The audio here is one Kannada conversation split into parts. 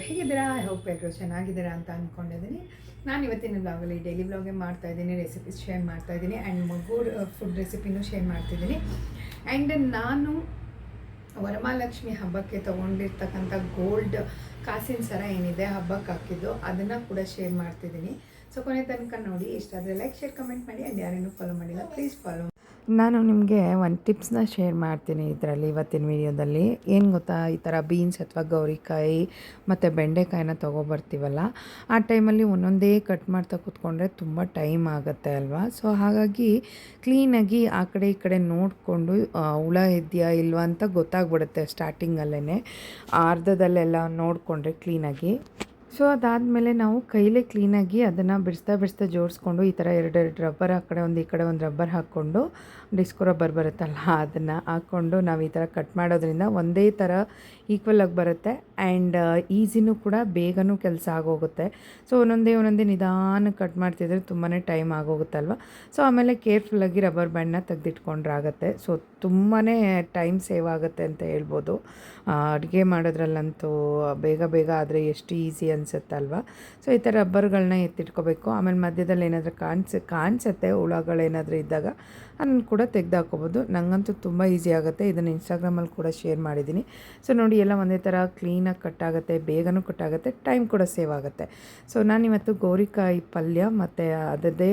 ಎಲ್ಲರೂ ಚೆನ್ನಾಗಿದ್ದೀರಾ ಅಂತ ಅಂದ್ಕೊಂಡಿದ್ದೀನಿ ನಾನು ಇವತ್ತಿನ ಬ್ಲಾಗಲ್ಲಿ ಡೈಲಿ ಮಾಡ್ತಾ ಇದ್ದೀನಿ ರೆಸಿಪೀಸ್ ಶೇರ್ ಮಾಡ್ತಾ ಇದ್ದೀನಿ ಆ್ಯಂಡ್ ಮಗು ಫುಡ್ ರೆಸಿಪಿನೂ ಶೇರ್ ಮಾಡ್ತಿದ್ದೀನಿ ಆ್ಯಂಡ್ ನಾನು ವರಮಹಾಲಕ್ಷ್ಮಿ ಹಬ್ಬಕ್ಕೆ ತೊಗೊಂಡಿರ್ತಕ್ಕಂಥ ಗೋಲ್ಡ್ ಕಾಸಿನ ಸರ ಏನಿದೆ ಹಬ್ಬಕ್ಕೆ ಹಾಕಿದ್ದು ಅದನ್ನು ಕೂಡ ಶೇರ್ ಮಾಡ್ತಿದ್ದೀನಿ. ಸೊ ಕೊನೆ ತನಕ ನೋಡಿ, ಇಷ್ಟ ಆದರೆ ಲೈಕ್ ಶೇರ್ ಕಮೆಂಟ್ ಮಾಡಿ ಆ್ಯಂಡ್ ಯಾರೇನೂ ಫಾಲೋ ಮಾಡಿಲ್ಲ ಪ್ಲೀಸ್ ಫಾಲೋ ನಾನು ನಿಮಗೆ ಒಂದು ಟಿಪ್ಸ್ನ ಶೇರ್ ಮಾಡ್ತೀನಿ ಇದರಲ್ಲಿ, ಇವತ್ತಿನ ವಿಡಿಯೋದಲ್ಲಿ ಏನು ಗೊತ್ತಾ? ಈ ಥರ ಬೀನ್ಸ್ ಅಥವಾ ಗೌರಿಕಾಯಿ ಮತ್ತು ಬೆಂಡೆಕಾಯಿನ ತೊಗೊಬರ್ತೀವಲ್ಲ, ಆ ಟೈಮಲ್ಲಿ ಒಂದೊಂದೇ ಕಟ್ ಮಾಡ್ತಾ ಕೂತ್ಕೊಂಡ್ರೆ ತುಂಬ ಟೈಮ್ ಆಗುತ್ತೆ ಅಲ್ವಾ? ಸೊ ಹಾಗಾಗಿ ಕ್ಲೀನಾಗಿ ಆ ಕಡೆ ಈ ಕಡೆ ನೋಡಿಕೊಂಡು ಹುಳ ಇದೆಯಾ ಇಲ್ವಾ ಅಂತ ಗೊತ್ತಾಗ್ಬಿಡುತ್ತೆ ಸ್ಟಾರ್ಟಿಂಗಲ್ಲೇ ಅರ್ಧದಲ್ಲೆಲ್ಲ ನೋಡಿಕೊಂಡ್ರೆ ಕ್ಲೀನಾಗಿ ಸೊ ಅದಾದಮೇಲೆ ನಾವು ಕೈಲೇ ಕ್ಲೀನಾಗಿ ಅದನ್ನು ಬಿಡಿಸ್ತಾ ಬಿಡಿಸ್ತಾ ಜೋಡಿಸ್ಕೊಂಡು ಈ ಥರ ಎರಡೆರಡು ರಬ್ಬರ್ ಆ ಕಡೆ ಒಂದು, ಈ ಕಡೆ ಒಂದು ರಬ್ಬರ್ ಹಾಕ್ಕೊಂಡು ಡಿಸ್ಕೋ ರಬ್ಬರ್ ಬರುತ್ತಲ್ಲ ಅದನ್ನು ಹಾಕ್ಕೊಂಡು ನಾವು ಈ ಥರ ಕಟ್ ಮಾಡೋದ್ರಿಂದ ಒಂದೇ ಥರ ಈಕ್ವಲ್ ಆಗಿ ಬರುತ್ತೆ ಆ್ಯಂಡ್ ಈಸಿನೂ ಕೂಡ ಬೇಗನೂ ಕೆಲಸ ಆಗೋಗುತ್ತೆ. ಸೊ ಒಂದೊಂದೇ ಒಂದೊಂದೇ ನಿಧಾನ ಕಟ್ ಮಾಡ್ತಿದ್ರೆ ತುಂಬಾ ಟೈಮ್ ಆಗೋಗುತ್ತಲ್ವ? ಸೊ ಆಮೇಲೆ ಕೇರ್ಫುಲ್ಲಾಗಿ ರಬ್ಬರ್ ಬ್ಯಾಂಡ್ನ ತೆಗೆದಿಟ್ಕೊಂಡ್ರಾಗತ್ತೆ. ಸೊ ತುಂಬಾ ಟೈಮ್ ಸೇವ್ ಆಗುತ್ತೆ ಅಂತ ಹೇಳ್ಬೋದು. ಅಡುಗೆ ಮಾಡೋದ್ರಲ್ಲಂತೂ ಬೇಗ ಬೇಗ ಆದರೆ ಎಷ್ಟು ಈಸಿ ಅನಿಸುತ್ತಲ್ವ? ಸೊ ಈ ಥರ ರಬ್ಬರ್ಗಳನ್ನ ಎತ್ತಿಟ್ಕೋಬೇಕು. ಆಮೇಲೆ ಮಧ್ಯದಲ್ಲಿ ಏನಾದರೂ ಕಾಣಿಸ್, ಕಾಣಿಸುತ್ತೆ? ಹುಳಗಳೇನಾದರೂ ಇದ್ದಾಗ ಅದನ್ನು ಕೂಡ ತೆಗ್ದು ಹಾಕೋಬೋದು ನನಗಂತೂ ತುಂಬ ಈಸಿ ಆಗುತ್ತೆ. ಇದನ್ನು ಇನ್ಸ್ಟಾಗ್ರಾಮಲ್ಲಿ ಕೂಡ ಶೇರ್ ಮಾಡಿದ್ದೀನಿ. ಸೊ ನೋಡಿ, ಎಲ್ಲ ಒಂದೇ ಥರ ಕ್ಲೀನಾಗಿ ಕಟ್ ಆಗುತ್ತೆ, ಬೇಗನೂ ಕಟ್ ಆಗುತ್ತೆ ಟೈಮ್ ಕೂಡ ಸೇವ್ ಆಗುತ್ತೆ. ಸೊ ನಾನಿವತ್ತು ಗೋರಿಕಾಯಿ ಪಲ್ಯ ಮತ್ತು ಅದರದ್ದೇ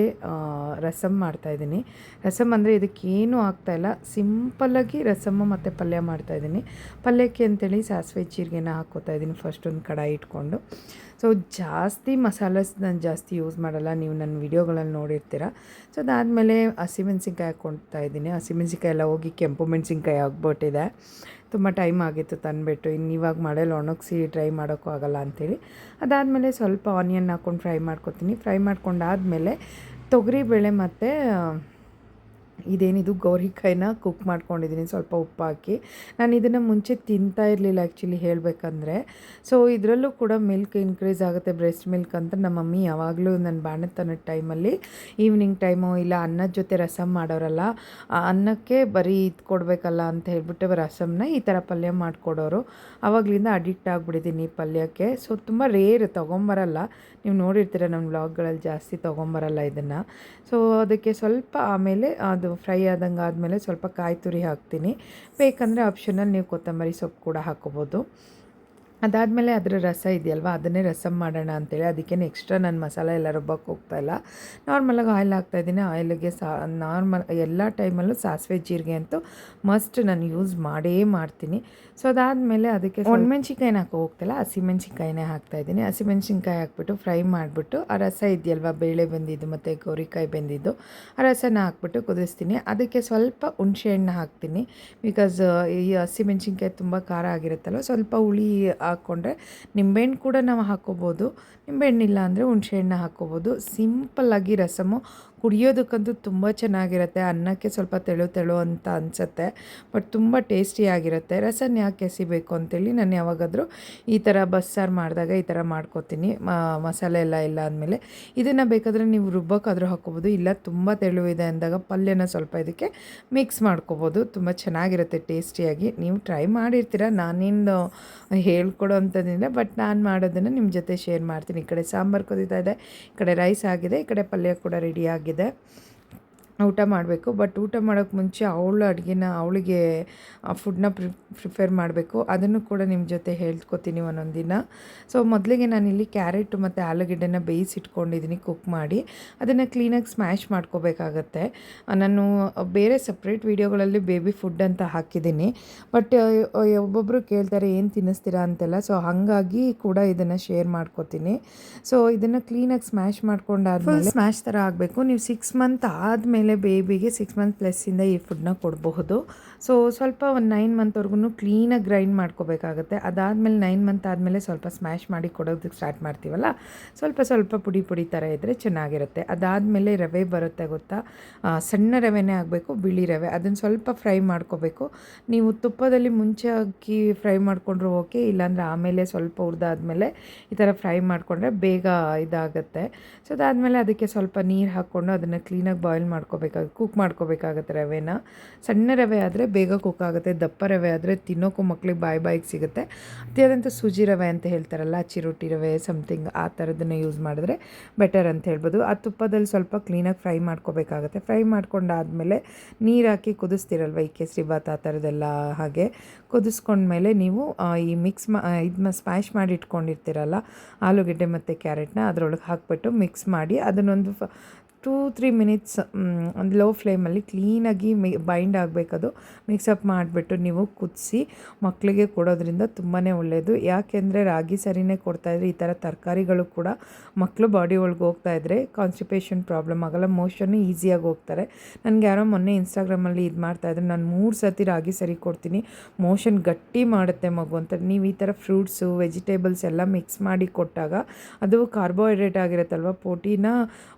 ರಸಮ್ ಮಾಡ್ತಾಯಿದ್ದೀನಿ ರಸಮ್ ಅಂದರೆ ಇದಕ್ಕೇನೂ ಆಗ್ತಾಯಿಲ್ಲ ಸಿಂಪಲ್ಲಾಗಿ ರಸಮ್ಮು ಮತ್ತು ಪಲ್ಯ ಮಾಡ್ತಾಯಿದ್ದೀನಿ ಪಲ್ಯಕ್ಕೆ ಅಂತೇಳಿ ಸಾಸಿವೆ ಜೀರಿಗೆನ ಹಾಕೋತಾ ಇದ್ದೀನಿ ಫಸ್ಟ್ ಒಂದು ಕಡಾಯಿ ಇಟ್ಕೊಂಡು. ಸೊ ಜಾಸ್ತಿ ಮಸಾಲೆಸ್ ನಾನು ಜಾಸ್ತಿ ಯೂಸ್ ಮಾಡಲ್ಲ. ನೀವು ನನ್ನ ವೀಡಿಯೋಗಳಲ್ಲಿ ನೋಡಿರ್ತೀರ. ಸೊ ಅದಾದಮೇಲೆ ಹಸಿಮೆಣಸಿನ್ಕಾಯಿ ಹಾಕ್ಕೊಳ್ತಾ ಇದ್ದೀನಿ. ಹಸಿಮೆಣಸಿನ್ಕಾಯಿ ಎಲ್ಲ ಹೋಗಿ ಕೆಂಪು ಮೆಣಸಿನ್ಕಾಯಿ ಆಗ್ಬಿಟ್ಟಿದೆ. ತುಂಬ ಟೈಮ್ ಆಗಿತ್ತು ತಂದುಬಿಟ್ಟು. ಇನ್ನು ಇವಾಗ ಮಳೆಯಲ್ಲಿ ಒಣಗಿಸಿ ಡ್ರೈ ಮಾಡೋಕ್ಕೂ ಆಗೋಲ್ಲ ಅಂಥೇಳಿ. ಅದಾದಮೇಲೆ ಸ್ವಲ್ಪ ಆನಿಯನ್ ಹಾಕ್ಕೊಂಡು ಫ್ರೈ ಮಾಡ್ಕೊತೀನಿ. ಫ್ರೈ ಮಾಡ್ಕೊಂಡಾದಮೇಲೆ ತೊಗರಿಬೇಳೆ ಮತ್ತು ಇದೇನಿದು? ಗೌರಿಕಾಯಿನ ಕುಕ್ ಮಾಡ್ಕೊಂಡಿದ್ದೀನಿ ಸ್ವಲ್ಪ ಉಪ್ಪು ಹಾಕಿ ನಾನು ಇದನ್ನು ಮುಂಚೆ ತಿಂತಾ ಇರಲಿಲ್ಲ ಆ್ಯಕ್ಚುಲಿ ಹೇಳಬೇಕಂದ್ರೆ. ಸೊ ಇದರಲ್ಲೂ ಕೂಡ ಮಿಲ್ಕ್ ಇನ್ಕ್ರೀಸ್ ಆಗುತ್ತೆ ಬ್ರೆಸ್ಟ್ ಮಿಲ್ಕ್ ಅಂತ ನಮ್ಮ ಮಮ್ಮಿ ಯಾವಾಗಲೂ ನನ್ನ ಬಾಣತನದ ಟೈಮಲ್ಲಿ ಈವ್ನಿಂಗ್ ಟೈಮು ಇಲ್ಲ ಅನ್ನದ ಜೊತೆ ರಸಮ್ ಮಾಡೋರಲ್ಲ ಅನ್ನಕ್ಕೆ ಬರೀ ಇದು ಕೊಡಬೇಕಲ್ಲ ಅಂತ ಹೇಳ್ಬಿಟ್ಟು ರಸಮ್ನ ಈ ಥರ ಪಲ್ಯ ಮಾಡಿಕೊಡೋರು. ಆವಾಗಲಿಂದ ಅಡಿಕ್ಟ್ ಆಗಿಬಿಟ್ಟಿದ್ದೀನಿ ಈ ಪಲ್ಯಕ್ಕೆ. ಸೊ ತುಂಬ ರೇರ್ ತೊಗೊಂಬರಲ್ಲ. ನೀವು ನೋಡಿರ್ತೀರ ನಮ್ಮ ಬ್ಲಾಗ್ಗಳಲ್ಲಿ ಜಾಸ್ತಿ ತೊಗೊಂಬರಲ್ಲ ಇದನ್ನು. ಸೊ ಅದಕ್ಕೆ ಸ್ವಲ್ಪ ಆಮೇಲೆ ಅದು ಫ್ರೈ ಆದಂಗೆ ಆದಮೇಲೆ ಸ್ವಲ್ಪ ಕಾಯಿ ತುರಿ ಹಾಕ್ತೀನಿ. ಬೇಕಂದರೆ ಆಪ್ಷನಲ್ಲಿ ನೀವು ಕೊತ್ತಂಬರಿ ಸೊಪ್ಪು ಕೂಡ ಹಾಕೋಬೋದು ಅದಾದಮೇಲೆ ಅದರ ರಸ ಇದೆಯಲ್ವ, ಅದನ್ನೇ ರಸಮ್ ಮಾಡೋಣ ಅಂತೇಳಿ. ಅದಕ್ಕೆ ಎಕ್ಸ್ಟ್ರಾ ನಾನು ಮಸಾಲೆ ಎಲ್ಲ ರುಬ್ಬಕ್ಕೆ ಹೋಗ್ತಾಯಿಲ್ಲ ನಾರ್ಮಲಾಗಿ ಆಯಿಲ್ ಹಾಕ್ತಾಯಿದ್ದೀನಿ ಆಯಿಲ್ಗೆ ಸಾ ನಾರ್ಮಲ್ ಎಲ್ಲ ಟೈಮಲ್ಲೂ ಸಾಸಿವೆ ಜೀರಿಗೆ ಅಂತೂ ಮಸ್ಟ್ ನಾನು ಯೂಸ್ ಮಾಡೇ ಮಾಡ್ತೀನಿ. ಸೊ ಅದಾದಮೇಲೆ ಅದಕ್ಕೆ ಒಣಮೆಣ್ಸಿನ್ಕಾಯಿನ ಹಾಕೋ ಹೋಗ್ತಿಲ್ಲ ಹಸಿಮೆಣ್ಸಿನ್ಕಾಯಿನೇ ಹಾಕ್ತಾಯಿದ್ದೀನಿ ಹಸಿಮೆಣ್ಸಿನ್ಕಾಯಿ ಹಾಕ್ಬಿಟ್ಟು ಫ್ರೈ ಮಾಡಿಬಿಟ್ಟು, ಆ ರಸ ಇದೆಯಲ್ವ, ಬೇಳೆ ಬೆಂದಿದ್ದು ಮತ್ತು ಗೋರಿಕಾಯಿ ಬೆಂದಿದ್ದು, ಆ ರಸನ ಹಾಕ್ಬಿಟ್ಟು ಕುದಿಸ್ತೀನಿ. ಅದಕ್ಕೆ ಸ್ವಲ್ಪ ಹುಣಸೆ ಹಣ್ಣು ಹಾಕ್ತೀನಿ. ಬಿಕಾಸ್ ಈ ಹಸಿಮೆಣ್ಸಿನ್ಕಾಯಿ ತುಂಬ ಖಾರ ಆಗಿರುತ್ತಲ್ಲ ಸ್ವಲ್ಪ ಹುಳಿ ಹಾಕ್ಕೊಂಡ್ರೆ ನಿಂಬೆಹಣ್ಣು ಕೂಡ ನಾವು ಹಾಕ್ಕೋಬೋದು ನಿಂಬೆಹಣ್ಣಿಲ್ಲ ಅಂದರೆ ಹುಣಸೆಹಣ್ಣು ಹಾಕ್ಕೋಬೋದು ಸಿಂಪಲ್ಲಾಗಿ ರಸಮು ಕುಡಿಯೋದಕ್ಕಂತೂ ತುಂಬ ಚೆನ್ನಾಗಿರುತ್ತೆ. ಅನ್ನಕ್ಕೆ ಸ್ವಲ್ಪ ತೆಳು ತೆಳು ಅಂತ ಅನಿಸುತ್ತೆ. ಬಟ್ ತುಂಬ ಟೇಸ್ಟಿಯಾಗಿರುತ್ತೆ. ರಸನ ಯಾಕೆ ಎಸಿಬೇಕು ಅಂತೇಳಿ ನಾನು ಯಾವಾಗಾದರೂ ಈ ಥರ ಬಸ್ಸಾರು ಮಾಡಿದಾಗ ಈ ಥರ ಮಾಡ್ಕೋತೀನಿ. ಮಸಾಲೆ ಎಲ್ಲ ಇಲ್ಲ ಅಂದಮೇಲೆ. ಇದನ್ನು ಬೇಕಾದರೆ ನೀವು ರುಬ್ಬೋಕ್ಕಾದರೂ ಹಾಕ್ಕೋಬೋದು. ಇಲ್ಲ ತುಂಬ ತೆಳು ಇದೆ ಅಂದಾಗ ಪಲ್ಯನ ಸ್ವಲ್ಪ ಇದಕ್ಕೆ ಮಿಕ್ಸ್ ಮಾಡ್ಕೋಬೋದು. ತುಂಬ ಚೆನ್ನಾಗಿರುತ್ತೆ ಟೇಸ್ಟಿಯಾಗಿ. ನೀವು ಟ್ರೈ ಮಾಡಿರ್ತೀರ? ನಾನೇನು ಹೇಳ್ಕೊಡೋ ಬಟ್ ನಾನು ಮಾಡೋದನ್ನು ನಿಮ್ಮ ಜೊತೆ ಶೇರ್ ಮಾಡ್ತೀನಿ. ಈ ಕಡೆ ಸಾಂಬಾರು ಕುದೀತಾ ಇದೆ. ಈ ಕಡೆ ರೈಸ್ ಆಗಿದೆ. ಈ ಕಡೆ ಪಲ್ಯ ಕೂಡ ರೆಡಿ ಆಗಿದೆ. bölgede. ಊಟ ಮಾಡಬೇಕು. ಬಟ್ ಊಟ ಮಾಡೋಕ್ಕೆ ಮುಂಚೆ ಅವಳು ಅಡುಗೆನ, ಅವಳಿಗೆ ಫುಡ್ನ ಪ್ರಿ ಪ್ರಿಫೇರ್ ಮಾಡಬೇಕು. ಅದನ್ನು ಕೂಡ ನಿಮ್ಮ ಜೊತೆ ಹೇಳ್ಕೊತೀನಿ ಒಂದೊಂದಿನ ದಿನ. ಸೊ ಮೊದಲಿಗೆ ನಾನಿಲ್ಲಿ ಕ್ಯಾರೆಟ್ ಮತ್ತು ಆಲೂಗೆಡ್ಡೆನ ಬೇಯಿಸಿಟ್ಕೊಂಡಿದ್ದೀನಿ ಕುಕ್ ಮಾಡಿ. ಅದನ್ನು ಕ್ಲೀನಾಗಿ ಸ್ಮ್ಯಾಶ್ ಮಾಡ್ಕೋಬೇಕಾಗತ್ತೆ. ನಾನು ಬೇರೆ ಸಪ್ರೇಟ್ ವೀಡಿಯೋಗಳಲ್ಲಿ ಬೇಬಿ ಫುಡ್ ಅಂತ ಹಾಕಿದ್ದೀನಿ ಬಟ್ ಒಬ್ಬೊಬ್ಬರು ಕೇಳ್ತಾರೆ, ಏನು ತಿನ್ನಿಸ್ತೀರಾ? ಅಂತೆಲ್ಲ. ಸೊ ಹಾಗಾಗಿ ಕೂಡ ಇದನ್ನು ಶೇರ್ ಮಾಡ್ಕೋತೀನಿ. ಸೊ ಇದನ್ನು ಕ್ಲೀನಾಗಿ ಸ್ಮ್ಯಾಶ್ ಮಾಡ್ಕೊಂಡಾದ್ಮೇಲೆ ಸ್ಮ್ಯಾಶ್ ಥರ ಆಗಬೇಕು. ನೀವು ಸಿಕ್ಸ್ ಮಂತ್ ಆದಮೇಲೆ ಬೇಬಿಗೆ ಸಿಕ್ಸ್ ಮಂತ್ ಪ್ಲಸ್ಸಿಂದ ಈ ಫುಡ್ನ ಕೊಡಬಹುದು. ಸೊ ಸ್ವಲ್ಪ ಒಂದು ನೈನ್ ಮಂತ್ವರೆಗೂ ಕ್ಲೀನಾಗಿ ಗ್ರೈಂಡ್ ಮಾಡ್ಕೋಬೇಕಾಗುತ್ತೆ. ಅದಾದಮೇಲೆ ನೈನ್ ಮಂತ್ ಆದಮೇಲೆ ಸ್ವಲ್ಪ ಸ್ಮ್ಯಾಶ್ ಮಾಡಿ ಕೊಡೋದಕ್ಕೆ ಸ್ಟಾರ್ಟ್ ಮಾಡ್ತೀವಲ್ಲ? ಸ್ವಲ್ಪ ಸ್ವಲ್ಪ ಪುಡಿ ಪುಡಿ ಥರ ಇದ್ದರೆ ಚೆನ್ನಾಗಿರುತ್ತೆ. ಅದಾದಮೇಲೆ ರವೆ ಬರುತ್ತೆ ಗೊತ್ತಾ? ಸಣ್ಣ ರವೆನೇ ಆಗಬೇಕು, ಬಿಳಿ ರವೆ. ಅದನ್ನು ಸ್ವಲ್ಪ ಫ್ರೈ ಮಾಡ್ಕೋಬೇಕು. ನೀವು ತುಪ್ಪದಲ್ಲಿ ಮುಂಚೆ ಹಾಕಿ ಫ್ರೈ ಮಾಡಿಕೊಂಡ್ರು ಓಕೆ ಇಲ್ಲಾಂದರೆ ಆಮೇಲೆ ಸ್ವಲ್ಪ ಹುರಿದಾದ್ಮೇಲೆ ಈ ಥರ ಫ್ರೈ ಮಾಡಿಕೊಂಡ್ರೆ ಬೇಗ ಇದಾಗುತ್ತೆ. ಸೊ ಅದಾದಮೇಲೆ ಅದಕ್ಕೆ ಸ್ವಲ್ಪ ನೀರು ಹಾಕ್ಕೊಂಡು ಅದನ್ನು ಕ್ಲೀನಾಗಿ ಬಾಯ್ಲ್ ಮಾಡ್ಕೊ ಮಾಡ್ಕೋಬೇಕಾಗುತ್ತೆ ಕುಕ್ ಮಾಡ್ಕೋಬೇಕಾಗತ್ತೆ ರವೆನ. ಸಣ್ಣ ರವೆ ಆದರೆ ಬೇಗ ಕುಕ್ ಆಗುತ್ತೆ, ದಪ್ಪ ರವೆ ಆದರೆ ತಿನ್ನೋಕ್ಕೂ ಮಕ್ಳಿಗೆ ಬಾಯಿ ಬಾಯಿಗೆ ಸಿಗುತ್ತೆ. ಅತಿಯಾದಂಥ ಸೂಜಿ ರವೆ ಅಂತ ಹೇಳ್ತಾರಲ್ಲ, ಚಿರೋಟಿ ರವೆ ಸಮಥಿಂಗ್ ಆ ಥರದನ್ನ ಯೂಸ್ ಮಾಡಿದ್ರೆ ಬೆಟರ್ ಅಂತ ಹೇಳ್ಬೋದು. ಆ ತುಪ್ಪದಲ್ಲಿ ಸ್ವಲ್ಪ ಕ್ಲೀನಾಗಿ ಫ್ರೈ ಮಾಡ್ಕೋಬೇಕಾಗತ್ತೆ. ಫ್ರೈ ಮಾಡ್ಕೊಂಡಾದಮೇಲೆ ನೀರು ಹಾಕಿ ಕುದಿಸ್ತಿರಲ್ವ ಈ ಕೇಸರಿ ಬಾತ್ ಆ ಥರದ್ದೆಲ್ಲ ಹಾಗೆ? ಕುದಿಸ್ಕೊಂಡ್ಮೇಲೆ ನೀವು ಈ ಮಿಕ್ಸ್ ಮಾ ಇದನ್ನ ಸ್ಮ್ಯಾಶ್ ಮಾಡಿ ಇಟ್ಕೊಂಡಿರ್ತೀರಲ್ಲ, ಆಲೂಗೆಡ್ಡೆ ಮತ್ತು ಕ್ಯಾರೆಟ್ನ ಅದರೊಳಗೆ ಹಾಕ್ಬಿಟ್ಟು ಮಿಕ್ಸ್ ಮಾಡಿ ಅದನ್ನೊಂದು ಟೂ, ತ್ರೀ ಮಿನಿಟ್ಸ್ ಒಂದು ಲೋ ಫ್ಲೇಮಲ್ಲಿ ಕ್ಲೀನಾಗಿ ಮಿ, ಬೈಂಡ್ ಆಗಬೇಕದು. ಮಿಕ್ಸಪ್ ಮಾಡಿಬಿಟ್ಟು ನೀವು ಕುದಿಸಿ ಮಕ್ಕಳಿಗೆ ಕೊಡೋದ್ರಿಂದ ತುಂಬಾ ಒಳ್ಳೆಯದು ಯಾಕೆಂದರೆ ರಾಗಿ ಸರಿನೇ ಕೊಡ್ತಾಯಿದ್ರೆ ಈ ಥರ ತರಕಾರಿಗಳು ಕೂಡ ಮಕ್ಕಳು ಬಾಡಿ ಒಳಗೆ ಹೋಗ್ತಾ ಇದ್ದರೆ ಕಾನ್ಸ್ಟಿಪೇಷನ್ ಪ್ರಾಬ್ಲಮ್ ಆಗಲ್ಲ ಮೋಷನ್ನು ಈಸಿಯಾಗಿ ಹೋಗ್ತಾರೆ. ನನಗೆ ಯಾರೋ ಮೊನ್ನೆ ಇನ್ಸ್ಟಾಗ್ರಾಮಲ್ಲಿ ಇದು ಮಾಡ್ತಾಯಿದ್ರು ನಾನು ಮೂರು ಸತಿ ರಾಗಿ ಸರಿ ಕೊಡ್ತೀನಿ, ಮೋಷನ್ ಗಟ್ಟಿ ಮಾಡುತ್ತೆ ಮಗು ಅಂತ. ನೀವು ಈ ಥರ ಫ್ರೂಟ್ಸು, ವೆಜಿಟೇಬಲ್ಸ್ ಎಲ್ಲ ಮಿಕ್ಸ್ ಮಾಡಿ ಕೊಟ್ಟಾಗ ಅದು ಕಾರ್ಬೋಹೈಡ್ರೇಟ್ ಆಗಿರುತ್ತಲ್ವ, ಪ್ರೋಟೀನ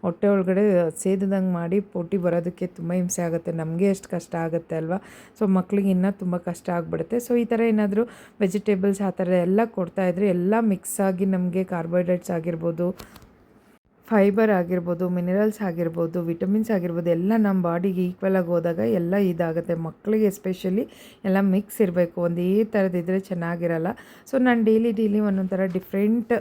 ಹೊಟ್ಟೆ ಒಳಗಡೆ ಸೇದಿದಂಗೆ ಮಾಡಿ ಪೋಟಿ ಬರೋದಕ್ಕೆ ತುಂಬ ಹಿಂಸೆ ಆಗುತ್ತೆ. ನಮಗೆ ಎಷ್ಟು ಕಷ್ಟ ಆಗುತ್ತೆ ಅಲ್ವಾ? ಸೊ, ಮಕ್ಳಿಗೆ ಇನ್ನೂ ತುಂಬ ಕಷ್ಟ ಆಗಿಬಿಡುತ್ತೆ. ಸೊ, ಈ ಥರ ಏನಾದರೂ ವೆಜಿಟೇಬಲ್ಸ್ ಆ ಥರ ಎಲ್ಲ ಕೊಡ್ತಾ ಕೊಡ್ತಾಯಿದ್ರೆ ಎಲ್ಲ ಮಿಕ್ಸ್ ಆಗಿ ನಮಗೆ ಕಾರ್ಬೋಹೈಡ್ರೇಟ್ಸ್ ಆಗಿರ್ಬೋದು, ಫೈಬರ್ ಆಗಿರ್ಬೋದು, ಮಿನರಲ್ಸ್ ಆಗಿರ್ಬೋದು, ವಿಟಮಿನ್ಸ್ ಆಗಿರ್ಬೋದು, ಎಲ್ಲ ನಮ್ಮ ಬಾಡಿಗೆ ಈಕ್ವಲಾಗಿ ಹೋದಾಗ ಎಲ್ಲ ಇದಾಗುತ್ತೆ. ಮಕ್ಕಳಿಗೆ ಎಸ್ಪೆಷಲಿ ಎಲ್ಲ ಮಿಕ್ಸ್ ಇರಬೇಕು. ಒಂದೇ ಥರದಿದ್ದರೆ ಚೆನ್ನಾಗಿರಲ್ಲ. ಸೊ, ನಾನು ಡೈಲಿ ಡೈಲಿ ಒಂದೊಂದು ಥರ ಡಿಫ್ರೆಂಟ್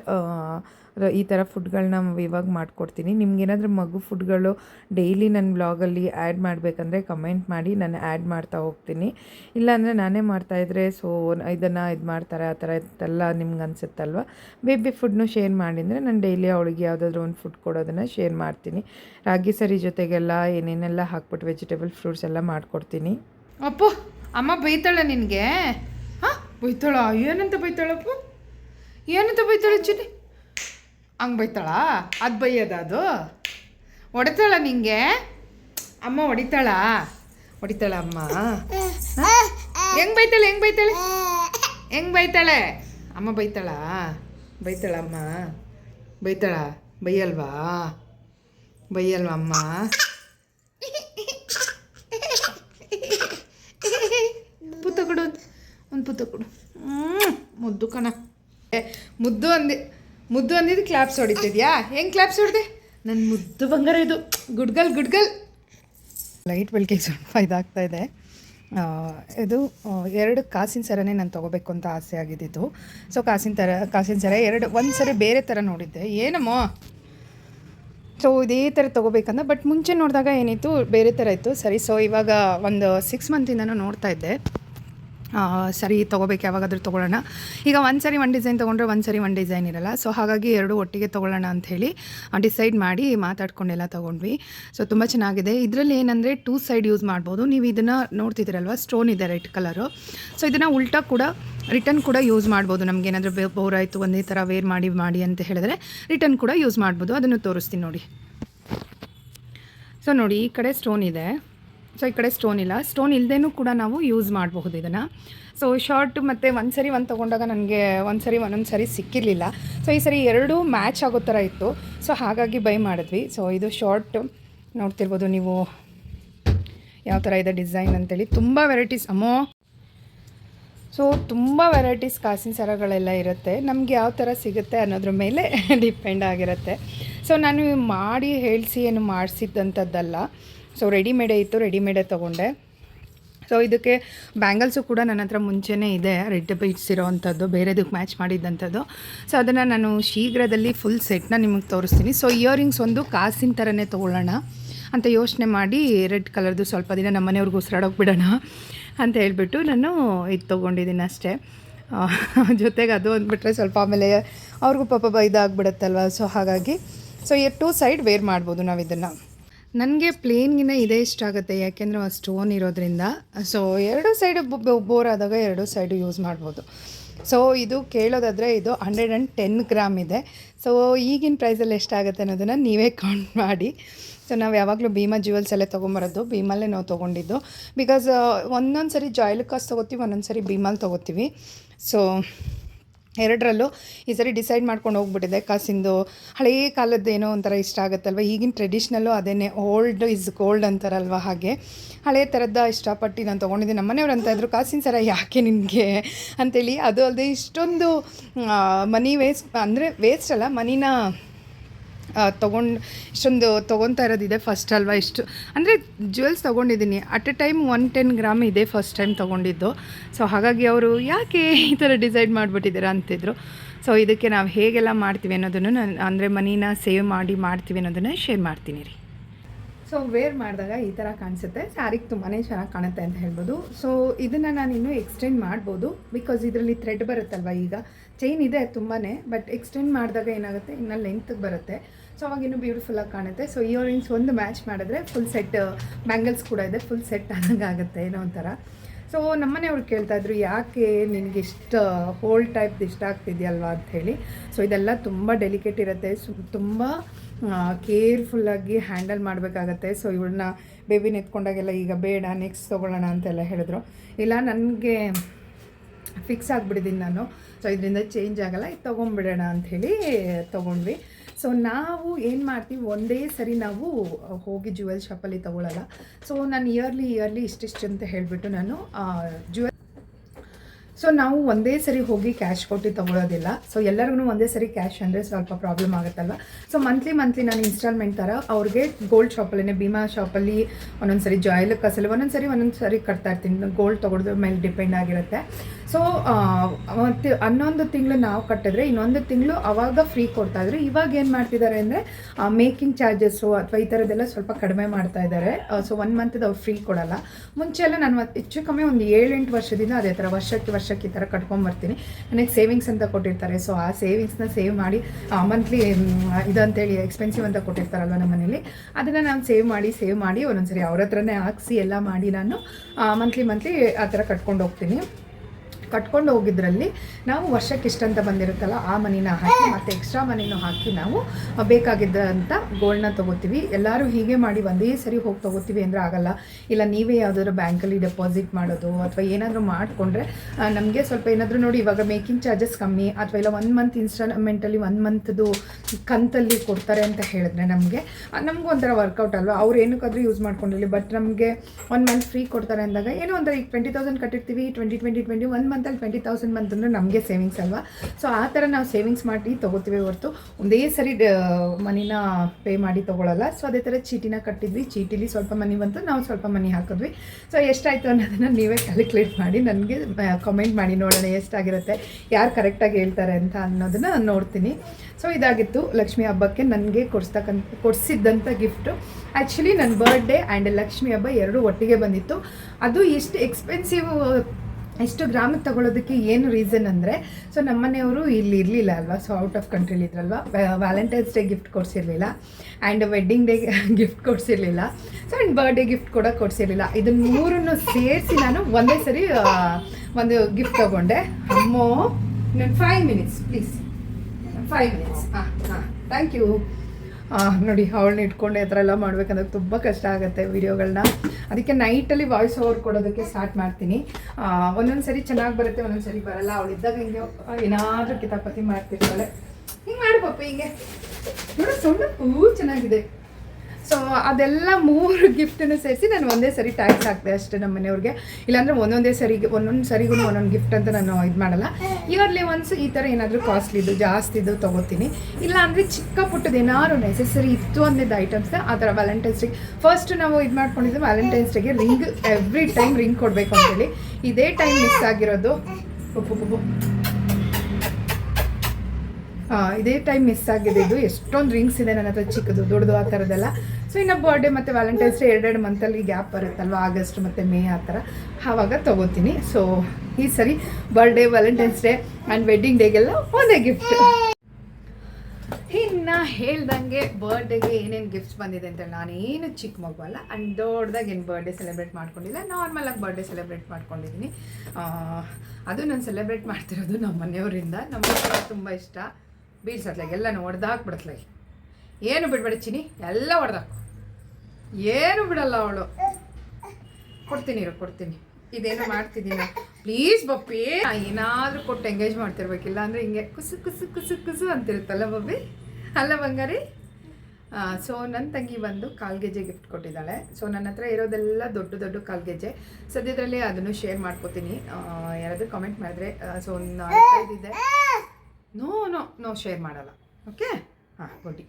ಈ ಥರ ಫುಡ್ಗಳನ್ನ ಇವಾಗ ಮಾಡಿಕೊಡ್ತೀನಿ. ನಿಮ್ಗೇನಾದರೂ ಮಗು ಫುಡ್ಗಳು ಡೈಲಿ ನನ್ನ ಬ್ಲಾಗಲ್ಲಿ ಆ್ಯಡ್ ಮಾಡಬೇಕಂದ್ರೆ ಕಮೆಂಟ್ ಮಾಡಿ, ನಾನು ಆ್ಯಡ್ ಮಾಡ್ತಾ ಹೋಗ್ತೀನಿ. ಇಲ್ಲಾಂದರೆ ನಾನೇ ಮಾಡ್ತಾಯಿದ್ರೆ ಸೊ, ಇದನ್ನು ಇದು ಮಾಡ್ತಾರೆ, ಆ ಥರ ಇತ್ತಲ್ಲ, ನಿಮ್ಗೆ ಅನಿಸುತ್ತಲ್ವ? ಬೇಬಿ ಫುಡ್ನು ಶೇರ್ ಮಾಡಿದರೆ ನಾನು ಡೈಲಿ ಅವಳಿಗೆ ಯಾವುದಾದ್ರೂ ಒಂದು ಫುಡ್ ಕೊಡೋದನ್ನು ಶೇರ್ ಮಾಡ್ತೀನಿ. ರಾಗಿ ಸರಿ ಜೊತೆಗೆಲ್ಲ ಏನೇನೆಲ್ಲ ಹಾಕ್ಬಿಟ್ಟು ವೆಜಿಟೇಬಲ್ ಫ್ರೂಟ್ಸ್ ಎಲ್ಲ ಮಾಡಿಕೊಡ್ತೀನಿ. ಅಪ್ಪು, ಅಮ್ಮ ಬೈತಾಳೆ ನಿನಗೆ? ಹಾಂ? ಬೈತಾಳ? ಏನಂತ ಬೈತಾಳಪ್ಪು? ಏನಂತ ಬೈತಾಳೆ ಚಿನಿ ಹಂಗೆ ಬೈತಾಳ? ಅದು ಬೈಯೋದ ಅದು? ಹೊಡಿತಾಳ ನಿಂಗೆ? ಅಮ್ಮ ಹೊಡಿತಾಳ? ಹೊಡಿತಾಳ ಅಮ್ಮ. ಹೆಂಗೆ ಬೈತಾಳೆ ಹೆಂಗೆ ಬೈತಾಳೆ? ಹೆಂಗೆ ಬೈತಾಳೆ? ಅಮ್ಮ ಬೈತಾಳ? ಬೈತಾಳ ಅಮ್ಮ. ಬೈತಾಳ? ಬೈಯಲ್ವಾ? ಬೈಯಲ್ವಾ ಅಮ್ಮ? ಪುತ್ತ ಕೊಡು ಒಂದು ಪುತ್ತ ಕೊಡು. ಹ್ಮ್, ಮುದ್ದು ಕಣ. ಮುದ್ದು ಅಂದಿ ಮುದ್ದು ಅಂದಿದ್ದು ಕ್ಲಾಪ್ಸ್ ಹೊಡಿತಿದ್ಯಾ? ಹೆಂಗೆ ಕ್ಲಾಪ್ಸ್ ಹೊಡೆದೆ? ನನ್ನ ಮುದ್ದು ಬಂಗಾರ ಇದು. ಗುಡ್ಗಲ್ ಗುಡ್ಗಲ್. ಲೈಟ್ ಬೆಳಕಿಗೆ ಸ್ವಲ್ಪ ಇದಾಗ್ತಾ ಇದೆ. ಇದು ಎರಡು ಕಾಸಿನ ಸರನೇ ನಾನು ತೊಗೋಬೇಕು ಅಂತ ಆಸೆ ಆಗಿದ್ದಿದ್ದು. ಸೊ ಕಾಸಿನ ಥರ ಕಾಸಿನ ಸರ ಎರಡು, ಒಂದು ಸರಿ ಬೇರೆ ಥರ ನೋಡಿದ್ದೆ. ಏನಮ್ಮ? ಸೊ ಇದೇ ಥರ ತೊಗೋಬೇಕಂದ ಬಟ್ ಮುಂಚೆ ನೋಡಿದಾಗ ಏನಿತ್ತು, ಬೇರೆ ಥರ ಇತ್ತು. ಸರಿ ಸೊ ಇವಾಗ ಒಂದು ಸಿಕ್ಸ್ ಮಂತಿಂದನೂ ನೋಡ್ತಾ ಇದ್ದೆ. ಸರಿ ತೊಗೋಬೇಕು, ಯಾವಾಗಾದರೂ ತೊಗೊಳ್ಳೋಣ. ಈಗ ಒಂದು ಸರಿ ಒಂದು ಡಿಸೈನ್ ತೊಗೊಂಡ್ರೆ ಒಂದು ಸರಿ ಒಂದು ಡಿಸೈನ್ ಇರಲ್ಲ. ಸೊ ಹಾಗಾಗಿ ಎರಡು ಒಟ್ಟಿಗೆ ತೊಗೊಳ್ಳೋಣ ಅಂಥೇಳಿ ಡಿಸೈಡ್ ಮಾಡಿ ಮಾತಾಡ್ಕೊಂಡೆಲ್ಲ ತೊಗೊಂಡ್ವಿ. ಸೊ ತುಂಬ ಚೆನ್ನಾಗಿದೆ. ಇದರಲ್ಲಿ ಏನಂದರೆ ಟೂ ಸೈಡ್ ಯೂಸ್ ಮಾಡ್ಬೋದು. ನೀವು ಇದನ್ನು ನೋಡ್ತಿದ್ದೀರಲ್ವ, ಸ್ಟೋನ್ ಇದೆ ರೆಡ್ ಕಲರು. ಸೊ ಇದನ್ನು ಉಲ್ಟಾ ಕೂಡ, ರಿಟರ್ನ್ ಕೂಡ ಯೂಸ್ ಮಾಡ್ಬೋದು. ನಮ್ಗೆ ಏನಾದರೂ ಬೋರ್ ಆಯಿತು ಒಂದೇ ಥರ ವೇರ್ ಮಾಡಿ ಮಾಡಿ ಅಂತ ಹೇಳಿದ್ರೆ ರಿಟರ್ನ್ ಕೂಡ ಯೂಸ್ ಮಾಡ್ಬೋದು. ಅದನ್ನು ತೋರಿಸ್ತೀನಿ ನೋಡಿ. ಸೊ ನೋಡಿ, ಈ ಕಡೆ ಸ್ಟೋನ್ ಇದೆ. ಸೊ ಈ ಕಡೆ ಸ್ಟೋನ್ ಇಲ್ಲ. ಸ್ಟೋನ್ ಇಲ್ಲದೇನೂ ಕೂಡ ನಾವು ಯೂಸ್ ಮಾಡಬಹುದು ಇದನ್ನು. ಸೊ ಶಾರ್ಟ್ ಮತ್ತು ಒಂದು ಸರಿ ಒಂದು ತೊಗೊಂಡಾಗ ನನಗೆ ಒಂದು ಸರಿ ಒಂದೊಂದು ಸರಿ ಸಿಕ್ಕಿರಲಿಲ್ಲ. ಸೊ ಈ ಸರಿ ಎರಡೂ ಮ್ಯಾಚ್ ಆಗೋ ಥರ ಇತ್ತು. ಸೊ ಹಾಗಾಗಿ ಬೈ ಮಾಡಿದ್ವಿ. ಸೊ ಇದು ಶಾರ್ಟ್ ನೋಡ್ತಿರ್ಬೋದು ನೀವು ಯಾವ ಥರ ಇದೆ ಡಿಸೈನ್ ಅಂತೇಳಿ. ತುಂಬ ವೆರೈಟೀಸ್ ಅಮ್ಮೋ! ಸೊ ತುಂಬ ವೆರೈಟೀಸ್ ಕಾಸಿನ ಸರಗಳೆಲ್ಲ ಇರುತ್ತೆ. ನಮಗೆ ಯಾವ ಥರ ಸಿಗುತ್ತೆ ಅನ್ನೋದ್ರ ಮೇಲೆ ಡಿಪೆಂಡ್ ಆಗಿರುತ್ತೆ. ಸೊ ನಾನು ಮಾಡಿ ಹೇಳಿಸಿ ಏನು ಮಾಡಿಸಿದ್ದಂಥದ್ದಲ್ಲ. ಸೊ ರೆಡಿಮೇಡೇ ಇತ್ತು ರೆಡಿಮೇಡೇ ತೊಗೊಂಡೆ. ಸೊ ಇದಕ್ಕೆ ಬ್ಯಾಂಗಲ್ಸು ಕೂಡ ನನ್ನ ಹತ್ರ ಮುಂಚೆನೇ ಇದೆ ರೆಡ್ ಬೀಟ್ಸ್ ಇರೋವಂಥದ್ದು ಬೇರೆದಕ್ಕೆ ಮ್ಯಾಚ್ ಮಾಡಿದ್ದಂಥದ್ದು. ಸೊ ಅದನ್ನು ನಾನು ಶೀಘ್ರದಲ್ಲಿ ಫುಲ್ ಸೆಟ್ನ ನಿಮಗೆ ತೋರಿಸ್ತೀನಿ. ಸೊ ಇಯರಿಂಗ್ಸ್ ಒಂದು ಕಾಸಿನ ಥರನೇ ತೊಗೊಳ್ಳೋಣ ಅಂತ ಯೋಚನೆ ಮಾಡಿ ರೆಡ್ ಕಲರ್ದು ಸ್ವಲ್ಪ ದಿನ ನಮ್ಮ ಮನೆಯವ್ರಿಗೆ ಉಸಿರಾಡೋಗ್ಬಿಡೋಣ ಅಂತ ಹೇಳ್ಬಿಟ್ಟು ನಾನು ಇದು ತೊಗೊಂಡಿದ್ದೀನಿ ಅಷ್ಟೇ. ಜೊತೆಗೆ ಅದು ಅಂದ್ಬಿಟ್ರೆ ಸ್ವಲ್ಪ ಆಮೇಲೆ ಅವ್ರಿಗೂ ಪಾಪ ಇದಾಗ್ಬಿಡುತ್ತಲ್ವ ಸೊ ಹಾಗಾಗಿ ಸೊ ಈ ಟೂ ಸೈಡ್ ವೇರ್ ಮಾಡ್ಬೋದು ನಾವು ಇದನ್ನು. ನನಗೆ ಪ್ಲೇನ್ಗಿನ ಇದೇ ಇಷ್ಟ ಆಗುತ್ತೆ ಯಾಕೆಂದರೆ ಆ ಸ್ಟೋನ್ ಇರೋದ್ರಿಂದ. ಸೊ ಎರಡು ಸೈಡು ಬೋರ್ ಆದಾಗ ಎರಡು ಸೈಡು ಯೂಸ್ ಮಾಡ್ಬೋದು. ಸೊ ಇದು ಕೇಳೋದಾದರೆ ಇದು ಹಂಡ್ರೆಡ್ ಆ್ಯಂಡ್ ಟೆನ್ ಗ್ರಾಮ್ ಇದೆ. ಸೊ ಈಗಿನ ಪ್ರೈಸಲ್ಲಿ ಎಷ್ಟಾಗುತ್ತೆ ಅನ್ನೋದನ್ನು ನೀವೇ ಕೌಂಟ್ ಮಾಡಿ. ಸೊ ನಾವು ಯಾವಾಗಲೂ ಭೀಮಾ ಜ್ಯುವೆಲ್ಸ್ ಅಲ್ಲೇ ತೊಗೊಂಬರೋದು. ಭೀಮಲ್ಲೇ ನಾವು ತೊಗೊಂಡಿದ್ದು. ಬಿಕಾಸ್ ಒಂದೊಂದು ಸರಿ ಜಾಯ್ಲ್ ಕಾಸ್ ತೊಗೋತೀವಿ ಒಂದೊಂದು ಸರಿ ಭೀಮಲ್ಲಿ ತೊಗೋತೀವಿ. ಸೊ ಎರಡರಲ್ಲೂ ಈ ಸರಿ ಡಿಸೈಡ್ ಮಾಡ್ಕೊಂಡು ಹೋಗ್ಬಿಟ್ಟಿದೆ ಕಾಸಿಂದು. ಹಳೇ ಕಾಲದ್ದು ಏನೋ ಒಂಥರ ಇಷ್ಟ ಆಗುತ್ತಲ್ವ? ಈಗಿನ ಟ್ರೆಡಿಷ್ನಲ್ಲು ಅದೇನೇ ಓಲ್ಡ್ ಇಸ್ ಗೋಲ್ಡ್ ಅಂತಾರಲ್ವ ಹಾಗೆ? ಹಳೇ ಥರದ ಇಷ್ಟಪಟ್ಟು ನಾನು ತೊಗೊಂಡಿದ್ದೀನಿ ನಮ್ಮನೆಯವ್ರು ಅಂತ ಇದ್ರು, ಕಾಸಿನ ಸರ ಯಾಕೆ ನಿನಗೆ? ಅಂತೇಳಿ. ಅದು ಅಲ್ಲದೆ ಇಷ್ಟೊಂದು ಮನಿ ವೇಸ್ಟ್ ಅಂದರೆ ವೇಸ್ಟ್ ಅಲ್ಲ, ಮನಿನ ತೊಗೊಂಡು, ಇಷ್ಟೊಂದು ತೊಗೊತಾ ಇರೋದಿದೆ ಫಸ್ಟ್ ಅಲ್ವಾ ಇಷ್ಟು. ಅಂದರೆ ಜ್ಯುವೆಲ್ಸ್ ತೊಗೊಂಡಿದ್ದೀನಿ. At a time one ten gram ಇದೆ ಫಸ್ಟ್ ಟೈಮ್ ತೊಗೊಂಡಿದ್ದು. ಸೊ ಹಾಗಾಗಿ ಅವರು ಯಾಕೆ ಈ ಥರ ಡಿಸೈಡ್ ಮಾಡಿಬಿಟ್ಟಿದ್ದೀರಾ ಅಂತಿದ್ರು. ಸೊ ಇದಕ್ಕೆ ನಾವು ಹೇಗೆಲ್ಲ ಮಾಡ್ತೀವಿ ಅನ್ನೋದನ್ನು ನಾನು, ಅಂದರೆ ಮನಿನ ಸೇವ್ ಮಾಡಿ ಮಾಡ್ತೀವಿ ಅನ್ನೋದನ್ನು ಶೇರ್ ಮಾಡ್ತೀನಿ ರೀ. ಸೊ ವೇರ್ ಮಾಡಿದಾಗ ಈ ಥರ ಕಾಣಿಸುತ್ತೆ. ಸ್ಯಾರಿಗೆ ತುಂಬಾ ಚೆನ್ನಾಗಿ ಕಾಣುತ್ತೆ ಅಂತ ಹೇಳ್ಬೋದು. ಸೊ ಇದನ್ನು ನಾನು ಇನ್ನೂ ಎಕ್ಸ್ಟೆಂಡ್ ಮಾಡ್ಬೋದು. ಬಿಕಾಸ್ ಇದರಲ್ಲಿ ಥ್ರೆಡ್ ಬರುತ್ತಲ್ವ ಈಗ. ಚೈನ್ ಇದೆ ತುಂಬಾ ಬಟ್ ಎಕ್ಸ್ಟೆಂಡ್ ಮಾಡಿದಾಗ ಏನಾಗುತ್ತೆ? ಇನ್ನು ಲೆಂತ್ಗೆ ಬರುತ್ತೆ. ಸೊ, ಅವಾಗ ಇನ್ನೂ ಬ್ಯೂಟಿಫುಲ್ಲಾಗಿ ಕಾಣುತ್ತೆ. ಸೊ ಇಯರಿಂಗ್ಸ್ ಒಂದು ಮ್ಯಾಚ್ ಮಾಡಿದ್ರೆ ಫುಲ್ ಸೆಟ್ ಬ್ಯಾಂಗಲ್ಸ್ ಕೂಡ ಇದೆ ಫುಲ್ ಸೆಟ್ ಆದಂಗೆ ಆಗುತ್ತೆ, ಏನೋ ಒಂಥರ. ಸೊ ನಮ್ಮನೆಯವ್ರು ಕೇಳ್ತಾ ಇದ್ರು, ಯಾಕೆ ನಿನಗೆ ಇಷ್ಟು ಹೋಲ್ ಟೈಪ್ ಇಷ್ಟ ಆಗ್ತಿದೆಯಲ್ವಾ? ಅಂಥೇಳಿ ಸೊ ಇದೆಲ್ಲ ತುಂಬ ಡೆಲಿಕೇಟ್ ಇರುತ್ತೆ, ಸು, ತುಂಬ ಕೇರ್ಫುಲ್ಲಾಗಿ ಹ್ಯಾಂಡಲ್ ಮಾಡಬೇಕಾಗತ್ತೆ. ಸೊ ಇವಳನ್ನ ಬೇಬಿನ ಎತ್ಕೊಂಡಾಗೆಲ್ಲ ಈಗ ಬೇಡ ನೆಕ್ಸ್ಟ್ ತೊಗೊಳ್ಳೋಣ ಅಂತೆಲ್ಲ ಹೇಳಿದ್ರು. ಇಲ್ಲ, ನನಗೆ ಫಿಕ್ಸ್ ಆಗಿಬಿಟ್ಟಿದ್ದೀನಿ ನಾನು. ಸೊ ಇದರಿಂದ ಚೇಂಜ್ ಆಗಲ್ಲ, ಇದು ತೊಗೊಂಬಿಡೋಣ ಅಂಥೇಳಿ ತೊಗೊಂಡ್ವಿ. ಸೊ ನಾವು ಏನು ಮಾಡ್ತೀವಿ, ಒಂದೇ ಸರಿ ನಾವು ಹೋಗಿ ಜುವೆಲ್ ಶಾಪಲ್ಲಿ ತೊಗೊಳಲ್ಲ. ಸೊ ನಾನು ಇಯರ್ಲಿ ಇಯರ್ಲಿ ಇಷ್ಟಿಷ್ಟು ಅಂತ ಹೇಳಿಬಿಟ್ಟು ನಾನು ಜುವೆಲ್ ಸೊ ನಾವು ಒಂದೇ ಸರಿ ಹೋಗಿ ಕ್ಯಾಶ್ ಕೊಟ್ಟು ತೊಗೊಳೋದಿಲ್ಲ. ಸೊ ಎಲ್ಲರಿಗೂ ಒಂದೇ ಸರಿ ಕ್ಯಾಶ್ ಅಂದರೆ ಸ್ವಲ್ಪ ಪ್ರಾಬ್ಲಮ್ ಆಗುತ್ತಲ್ವ? ಸೊ ಮಂತ್ಲಿ ಮಂತ್ಲಿ ನಾನು ಇನ್ಸ್ಟಾಲ್ಮೆಂಟ್ ಥರ ಅವ್ರಿಗೆ ಗೋಲ್ಡ್ ಶಾಪಲ್ಲೇ ಭೀಮಾ ಶಾಪಲ್ಲಿ ಒಂದೊಂದು ಸರಿ ಜಾಯ್ಲ್ ಕಸಲ್ಲಿ ಒಂದೊಂದು ಸರಿ ಒಂದೊಂದು ಸರಿ ಕಟ್ತಾ ಇರ್ತೀನಿ. ಗೋಲ್ಡ್ ತೊಗೊಳೋದ್ರ ಮೇಲೆ ಡಿಪೆಂಡ್ ಆಗಿರುತ್ತೆ. ಸೊ ಮತ್ತು ಹನ್ನೊಂದು ತಿಂಗಳು ನಾವು ಕಟ್ಟಿದ್ರೆ ಇನ್ನೊಂದು ತಿಂಗಳು ಅವಾಗ ಫ್ರೀ ಕೊಡ್ತಾಯಿದ್ರು ಇವಾಗ ಏನು ಮಾಡ್ತಿದ್ದಾರೆ ಅಂದರೆ ಮೇಕಿಂಗ್ ಚಾರ್ಜಸ್ಸು ಅಥವಾ ಈ ಥರದ್ದೆಲ್ಲ ಸ್ವಲ್ಪ ಕಡಿಮೆ ಮಾಡ್ತಾ ಇದ್ದಾರೆ. ಸೊ ಒನ್ ಮಂತ್ದು ಅವ್ರು ಫ್ರೀ ಕೊಡಲ್ಲ. ಮುಂಚೆ ಎಲ್ಲ ನಾನು ಹೆಚ್ಚು ಕಮ್ಮಿ ಒಂದು ಏಳೆಂಟು ವರ್ಷದಿಂದ ಅದೇ ಥರ ವರ್ಷಕ್ಕೆ ವರ್ಷಕ್ಕೆ ಈ ಥರ ಕಟ್ಕೊಂಬರ್ತೀನಿ ನನಗೆ ಸೇವಿಂಗ್ಸ್ ಅಂತ ಕೊಟ್ಟಿರ್ತಾರೆ. ಸೊ ಆ ಸೇವಿಂಗ್ಸ್ನ ಸೇವ್ ಮಾಡಿ ಮಂತ್ಲಿ ಇದಂತೇಳಿ ಎಕ್ಸ್ಪೆನ್ಸಿವ್ ಅಂತ ಕೊಟ್ಟಿರ್ತಾರಲ್ವ ನಮ್ಮ ಮನೇಲಿ, ಅದನ್ನು ನಾನು ಸೇವ್ ಮಾಡಿ ಸೇವ್ ಮಾಡಿ ಒಂದೊಂದ್ಸರಿ ಅವ್ರ ಹತ್ರನೇ ಹಾಕ್ಸಿ ಎಲ್ಲ ಮಾಡಿ ನಾನು ಮಂತ್ಲಿ ಮಂತ್ಲಿ ಆ ಥರ ಕಟ್ಕೊಂಡು ಹೋಗ್ತೀನಿ. ಕಟ್ಕೊಂಡು ಹೋಗಿದ್ರಲ್ಲಿ ನಾವು ವರ್ಷಕ್ಕೆ ಇಷ್ಟಂತ ಬಂದಿರುತ್ತಲ್ಲ, ಆ ಮನಿನ ಹಾಕಿ, ಮತ್ತು ಎಕ್ಸ್ಟ್ರಾ ಮನಿನೂ ಹಾಕಿ ನಾವು ಬೇಕಾಗಿದ್ದಂಥ ಗೋಲ್ಡ್ನ ತಗೋತೀವಿ. ಎಲ್ಲರೂ ಹೀಗೆ ಮಾಡಿ ಒಂದೇ ಸರಿ ಹೋಗಿ ತಗೋತೀವಿ ಅಂದರೆ ಆಗಲ್ಲ. ಇಲ್ಲ, ನೀವೇ ಯಾವುದಾದ್ರು ಬ್ಯಾಂಕಲ್ಲಿ ಡೆಪಾಸಿಟ್ ಮಾಡೋದು ಅಥವಾ ಏನಾದರೂ ಮಾಡಿಕೊಂಡ್ರೆ ನಮಗೆ ಸ್ವಲ್ಪ ಏನಾದರೂ ನೋಡಿ, ಇವಾಗ ಮೇಕಿಂಗ್ ಚಾರ್ಜಸ್ ಕಮ್ಮಿ ಅಥವಾ ಇಲ್ಲ ಒನ್ ಮಂತ್ ಇನ್ಸ್ಟಾಲ್ಮೆಂಟಲ್ಲಿ ಒನ್ ಮಂತ್ದು ಕಂತಲ್ಲಿ ಕೊಡ್ತಾರೆ ಅಂತ ಹೇಳಿದ್ರೆ ನಮಗೆ ನಮಗೂ ಒಂಥರ ವರ್ಕೌಟ್ ಅಲ್ವಾ? ಅವ್ರು ಏನಕ್ಕಾದರೂ ಯೂಸ್ ಮಾಡ್ಕೊಂಡಿರಲಿ. ಬಟ್ ನಮಗೆ ಒನ್ ಮಂತ್ ಫ್ರೀ ಕೊಡ್ತಾರೆ ಅಂದಾಗ ಏನೋ ಒಂಥರ ಈಗ ಟ್ವೆಂಟಿ ತೌಸಂಡ್ ಕಟ್ಟಿರ್ತೀವಿ ಟ್ವೆಂಟಿ ಟ್ವೆಂಟಿ ಟ್ವೆಂಟಿ ಒನ್ ಮಂತಲ್ಲಿ ಟ್ವೆಂಟಿ ತೌಸಂಡ್ ಬಂತಂದ್ರೆ ನಮಗೆ ಸೇವಿಂಗ್ಸ್ ಅಲ್ವಾ? ಸೊ ಆ ಥರ ನಾವು ಸೇವಿಂಗ್ಸ್ ಮಾಡಿ ತೊಗೋತೀವಿ ಹೊರತು. ಒಂದೇ ಸರಿ ಮನಿನ ಪೇ ಮಾಡಿ ತೊಗೊಳಲ್ಲ. ಸೊ ಅದೇ ಥರ ಚೀಟಿನ ಕಟ್ಟಿದ್ವಿ. ಚೀಟಿಲಿ ಸ್ವಲ್ಪ ಮನಿ ಬಂತು. ನಾವು ಸ್ವಲ್ಪ ಮನಿ ಹಾಕಿದ್ವಿ. ಸೊ ಎಷ್ಟಾಯಿತು ಅನ್ನೋದನ್ನು ನೀವೇ ಕ್ಯಾಲ್ಕುಲೇಟ್ ಮಾಡಿ ನನಗೆ ಕಮೆಂಟ್ ಮಾಡಿ ನೋಡೋಣ ಎಷ್ಟಾಗಿರುತ್ತೆ, ಯಾರು ಕರೆಕ್ಟಾಗಿ ಹೇಳ್ತಾರೆ ಅಂತ ಅನ್ನೋದನ್ನು ನೋಡ್ತೀನಿ. ಸೊ ಇದಾಗಿತ್ತು. ಲಕ್ಷ್ಮಿ ಹಬ್ಬಕ್ಕೆ ನನಗೆ ಕೊಡಿಸ್ತಕ್ಕಂಥ ಕೊಡಿಸಿದ್ದಂಥ ಗಿಫ್ಟು ಆ್ಯಕ್ಚುಲಿ ನನ್ನ ಬರ್ಡೇ ಆ್ಯಂಡ್ ಲಕ್ಷ್ಮಿ ಹಬ್ಬ ಎರಡೂ ಒಟ್ಟಿಗೆ ಬಂದಿತ್ತು. ಅದು ಎಷ್ಟು ಎಕ್ಸ್ಪೆನ್ಸಿವ್ ಇಷ್ಟು ಗ್ರಾಮಕ್ಕೆ ತಗೊಳ್ಳೋದಕ್ಕೆ ಏನು ರೀಸನ್ ಅಂದರೆ ಸೊ ನಮ್ಮನೆಯವರು ಇಲ್ಲಿ ಇರಲಿಲ್ಲ ಅಲ್ವಾ? ಸೊ ಔಟ್ ಆಫ್ ಕಂಟ್ರಿಲಿ ಇದ್ರಲ್ವ? ವ್ಯಾಲೆಂಟೈನ್ಸ್ ಡೇ ಗಿಫ್ಟ್ ಕೊಡಿಸಿರ್ಲಿಲ್ಲ. ಆ್ಯಂಡ್ ವೆಡ್ಡಿಂಗ್ ಡೇ ಗಿಫ್ಟ್ ಕೊಡ್ಸಿರ್ಲಿಲ್ಲ. ಸೊ ಆ್ಯಂಡ್ ಬರ್ಡೇ ಗಿಫ್ಟ್ ಕೂಡ ಕೊಡಿಸಿರ್ಲಿಲ್ಲ. ಇದನ್ನ ಮೂರನ್ನು ಸೇರಿಸಿ ನಾನು ಒಂದೇ ಸರಿ ಒಂದು ಗಿಫ್ಟ್ ತೊಗೊಂಡೆ. ಅಮ್ಮೋ ನಾನು five minutes please five minutes ಹಾಂ ಹಾಂ. ಥ್ಯಾಂಕ್ ಯು ನೋಡಿ, ಅವಳನ್ನ ಇಟ್ಕೊಂಡು ಈ ಥರ ಎಲ್ಲ ಮಾಡ್ಬೇಕಂದ್ರೆ ತುಂಬ ಕಷ್ಟ ಆಗುತ್ತೆ ವೀಡಿಯೋಗಳನ್ನ ಅದಕ್ಕೆ ನೈಟಲ್ಲಿ ವಾಯ್ಸ್ ಓವರ್ ಕೊಡೋದಕ್ಕೆ ಸ್ಟಾರ್ಟ್ ಮಾಡ್ತೀನಿ. ಒಂದೊಂದು ಸರಿ ಚೆನ್ನಾಗಿ ಬರುತ್ತೆ, ಒಂದೊಂದು ಸರಿ ಬರಲ್ಲ. ಅವಳಿದ್ದಾಗ ಹಿಂಗೆ ಏನಾದರೂ ಕಿತಾಪತಿ ಮಾಡ್ತಿರ್ತಾಳೆ. ಹಿಂಗೆ ಮಾಡು ಪಾಪ ಹಿಂಗೆ. ನೋಡೋ ಸೊಳ್ಳೆ ಹೂ ಚೆನ್ನಾಗಿದೆ. ಸೊ ಅದೆಲ್ಲ ಮೂರು ಗಿಫ್ಟನ್ನು ಸೇರಿಸಿ ನಾನು ಒಂದೇ ಸರಿ ಟ್ಯಾಕ್ಸ್ ಹಾಕಿದೆ ಅಷ್ಟೇ ನಮ್ಮ ಮನೆಯವ್ರಿಗೆ. ಇಲ್ಲಾಂದರೆ ಒಂದೊಂದೇ ಸರಿಗೆ, ಒಂದೊಂದು ಸರಿಗೂ ಒಂದೊಂದು ಗಿಫ್ಟ್ ಅಂತ ನಾನು ಇದು ಮಾಡಲ್ಲ. ಇಯರ್ಲಿ ಒನ್ಸ್ ಈ ಥರ ಏನಾದರೂ ಕಾಸ್ಟ್ಲಿದು ಜಾಸ್ತಿದು ತೊಗೋತೀನಿ. ಇಲ್ಲ ಅಂದರೆ ಚಿಕ್ಕ ಪುಟ್ಟದ್ದು ಏನಾದ್ರು ನೆಸೆಸರಿ ಇತ್ತು ಅನ್ನೋದು ಐಟಮ್ಸ್ ಆ ಥರ ವ್ಯಾಲೆಂಟೈನ್ಸ್ ಡೇ ಫಸ್ಟ್ ನಾವು ಇದು ಮಾಡ್ಕೊಂಡಿದ್ದು ವ್ಯಾಲೆಂಟೈನ್ಸ್ ಡೇಗೆ ರಿಂಗ್ ಎವ್ರಿ ಟೈಮ್ ರಿಂಗ್ ಕೊಡಬೇಕು ಅಂತೇಳಿ. ಇದೇ ಟೈಮ್ ಮಿಸ್ ಆಗಿರೋದು. ಇದೇ ಟೈಮ್ ಮಿಸ್ ಆಗಿದೆ ಇದು ಎಷ್ಟೊಂದು ರಿಂಗ್ಸ್ ಇದೆ ನನ್ನ ಹತ್ರ ಚಿಕ್ಕದು, ದೊಡ್ಡದು, ಆ ಥರದ್ದೆಲ್ಲ ಸೊ ಇನ್ನು ಬರ್ಡೇ ಮತ್ತು ವ್ಯಾಲೆಂಟೈನ್ಸ್ ಡೇ ಎರಡೆರಡು ಮಂತಲ್ಲಿ ಗ್ಯಾಪ್ ಬರುತ್ತಲ್ವ? ಆಗಸ್ಟ್ ಮತ್ತು ಮೇ ಆ ಥರ. ಆವಾಗ ತೊಗೋತೀನಿ. ಸೊ ಈ ಸರಿ birthday Valentine's day and wedding ಡೇಗೆಲ್ಲ ಒಂದೇ ಗಿಫ್ಟ್ ಇನ್ನು ಹೇಳ್ದಂಗೆ ಬರ್ಡೇಗೆ ಏನೇನು ಗಿಫ್ಟ್ಸ್ ಬಂದಿದೆ ಅಂತ ನಾನೇನು ಚಿಕ್ಕ ಮಗು ಅಲ್ಲ ಆ್ಯಂಡ್ ದೊಡ್ಡದಾಗಿ ಏನು ಬರ್ಡೇ ಸೆಲೆಬ್ರೇಟ್ ಮಾಡ್ಕೊಂಡಿಲ್ಲ. ನಾರ್ಮಲಾಗಿ ಬರ್ಡೇ ಸೆಲೆಬ್ರೇಟ್ ಮಾಡ್ಕೊಂಡಿದ್ದೀನಿ ಅದು ನಾನು ಸೆಲೆಬ್ರೇಟ್ ಮಾಡ್ತಿರೋದು ನಮ್ಮ ಮನೆಯವರಿಂದ ನಮ್ಮ ತುಂಬ ಇಷ್ಟ. ಬೀಳ್ಸತ್ಲಾಗೆಲ್ಲ ಎಲ್ಲನೂ ಹೊಡೆದಾಕ್ಬಿಡತ್ಲಾಗಿ ಏನು ಬಿಡ್ಬೇಡ ಚಿನಿ ಎಲ್ಲ ಹೊಡೆದಾಕು ಏನು ಬಿಡಲ್ಲ ಅವಳು. ಕೊಡ್ತೀನಿ ಇರೋ, ಕೊಡ್ತೀನಿ. ಇದೇನು ಮಾಡ್ತಿದ್ದೀನಿ? ಪ್ಲೀಸ್ ಬಪ್ಪಿ ಏನಾದರೂ ಕೊಟ್ಟು ಎಂಗೇಜ್ ಮಾಡ್ತಿರ್ಬೇಕಿಲ್ಲ ಅಂದರೆ ಹಿಂಗೆ ಕುಸು ಕುಸು ಕುಸು ಕುಸು ಅಂತಿರುತ್ತಲ್ಲ ಬಬ್ಬಿ? ಅಲ್ಲ ಬಂಗಾರಿ? ಸೊ ನನ್ನ ತಂಗಿ ಬಂದು ಕಾಲ್ಗೆಜೆ ಗಿಫ್ಟ್ ಕೊಟ್ಟಿದ್ದಾಳೆ. ಸೊ ನನ್ನ ಹತ್ರ ಇರೋದೆಲ್ಲ ದೊಡ್ಡ ದೊಡ್ಡ ಕಾಲ್ಗೆಜೆ ಸದ್ಯದಲ್ಲೇ ಅದನ್ನು ಶೇರ್ ಮಾಡ್ಕೋತೀನಿ. ಯಾರಾದರೂ ಕಮೆಂಟ್ ಮಾಡಿದ್ರೆ ಸೊ ಒಂದು ಇದೆ ನೋ ನೋ ನೋ ಶೇರ್ ಮಾಡಲ್ಲ. ಓಕೆ ಹಾಂ, ಕೊಡಿ.